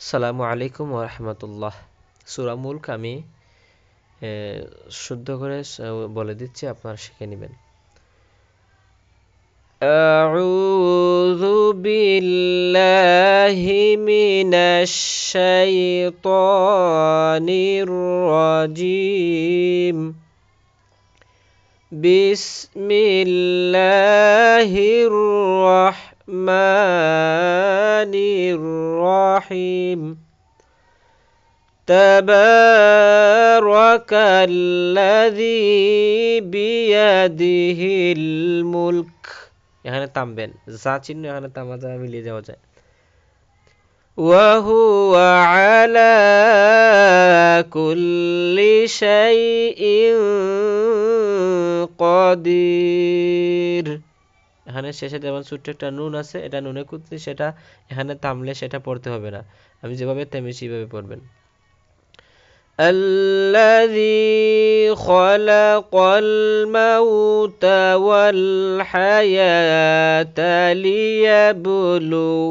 আসসালামু আলাইকুম ওরহমতুল্লাহ সুরা মুলক আমি এ, শুদ্ধ করে স- বলে দিচ্ছি আপনারা শিখে নেবেন أعوذ بالله من الشيطان الرجيم بسم الله الرحمن الرحيم تبارك الذي بيده الملك এখানে থামবেন যা চিহ্ন এখানে থামা যায় মিলিয়ে যাওয়া যায় وهو على كل شيء قدير এখানে শেষে যেমন ছোট্ট একটা নুন আছে এটা নুনে কুতলি সেটা এখানে থামলে সেটা পড়তে হবে না আমি যেভাবে থেমেছি সেভাবে পড়বেন الذي خلق الموت والحياة ليبلوكم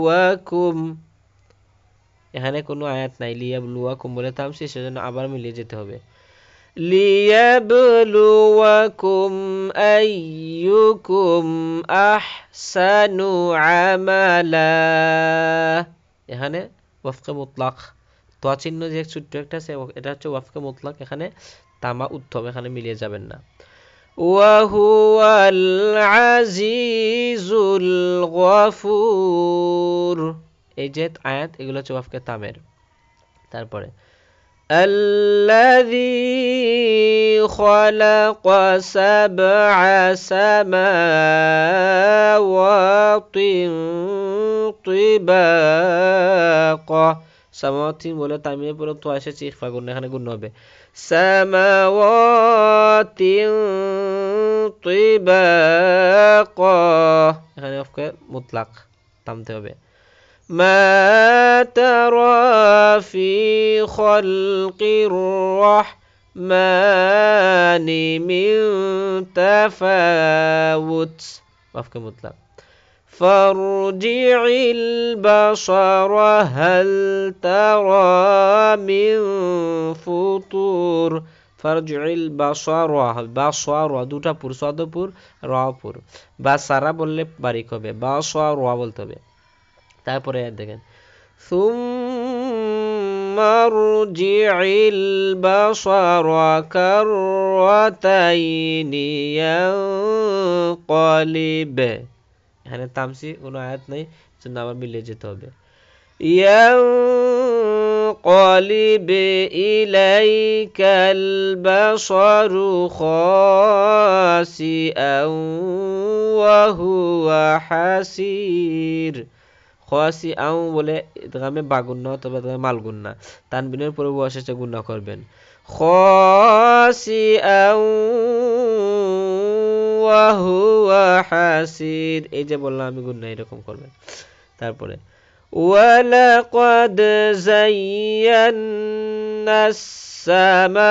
এখানে কোনো আয়াত নাই লিয়াবলুয়াকুম বলে থামছি সেজন্য আবার মিলিয়ে যেতে হবে লিয়াবলুয়াকুম আইয়ুকুম আহসানু আমালা এখানে ওয়াফকে মুতলাক তোয়া চিহ্ন যে ছোট্ট একটা আছে ও- এটা হচ্ছে ওয়াফকে মুতলাক এখানে তামা উত্তম এখানে মিলিয়ে যাবেন না وهو العزيز الغفور এই যে আয়াত এগুলো হচ্ছে ওয়াফকে তামের তারপরে الذي خلق سبع سماوات طباقا সামাওয়াতিন বলে তামিয়ে পুরো তো এসেছে ইখফা গুণ এখানে গুণ হবে সামাওয়াতিন তিবাকা এখানে অফকে মুতলাক থামতে হবে ما ترى في خلق الرحمن من تفاوت وفق مطلق فارجع البصر هل ترى من فطور ফারজুল বাসার বাসার দুটা পুর সদপুর রপুর বা সারা বললে বারিক হবে বাসার বলতে হবে তারপরে দেখেন ثم ارجع البصر كرتين ينقلب এখানে তামসি কোনো আয়াত নেই জন্য আবার মিলিয়ে যেতে হবে ينقلب إليك البصر خاسئا وهو حسير খোয়াসি আউ বলে ইদগামে বাগুন্না অথবা ইদগামে মালগুন্না তানবিনের পরে বসেছে গুন্না করবেন খোয়াসি আউ ওয়াহুয়া হাসির এই যে বললাম আমি গুন্না এরকম করবেন তারপরে ولقد زينا السماء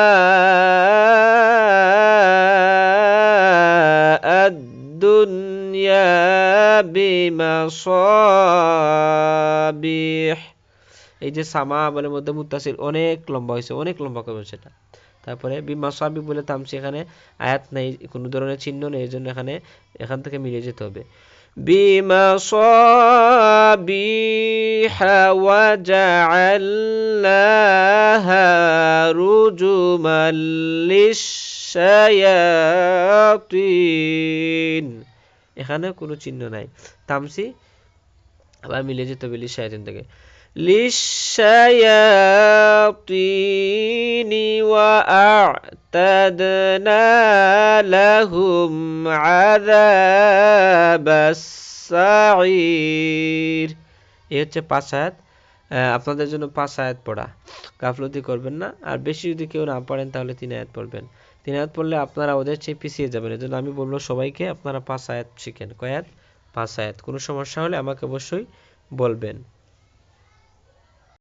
بمصابيح এই যে সামা বলে মধ্যে মুত্তাসিল অনেক লম্বা হয়েছে অনেক লম্বা করবে সেটা তারপরে বিমাসাবি বলে তামসি এখানে আয়াত নেই কোনো ধরনের চিহ্ন নেই এই জন্য এখানে এখান থেকে মিলিয়ে যেতে হবে بمصابيح وجعلناها رجما للشياطين এখানে কোনো চিহ্ন নাই তামসি আবার মিলিয়ে যেতে হবে লিশায়াতিন থেকে للشياطين وأعتدنا لهم عذاب السعير এই হচ্ছে পাঁচ আয়াত আহ, আপনাদের জন্য পাঁচ আয়াত পড়া গাফলতি করবেন না আর বেশি যদি কেউ না পড়েন তাহলে তিন আয়াত পড়বেন তিন আয়াত পড়লে আপনারা ওদের চেয়ে পিছিয়ে যাবেন। এজন্য আমি বলব সবাইকে আপনারা পাঁচ আয়াত শিখেন। কয়াত পাঁচ আয়াত। কোনো সমস্যা হলে আমাকে অবশ্যই বলবেন।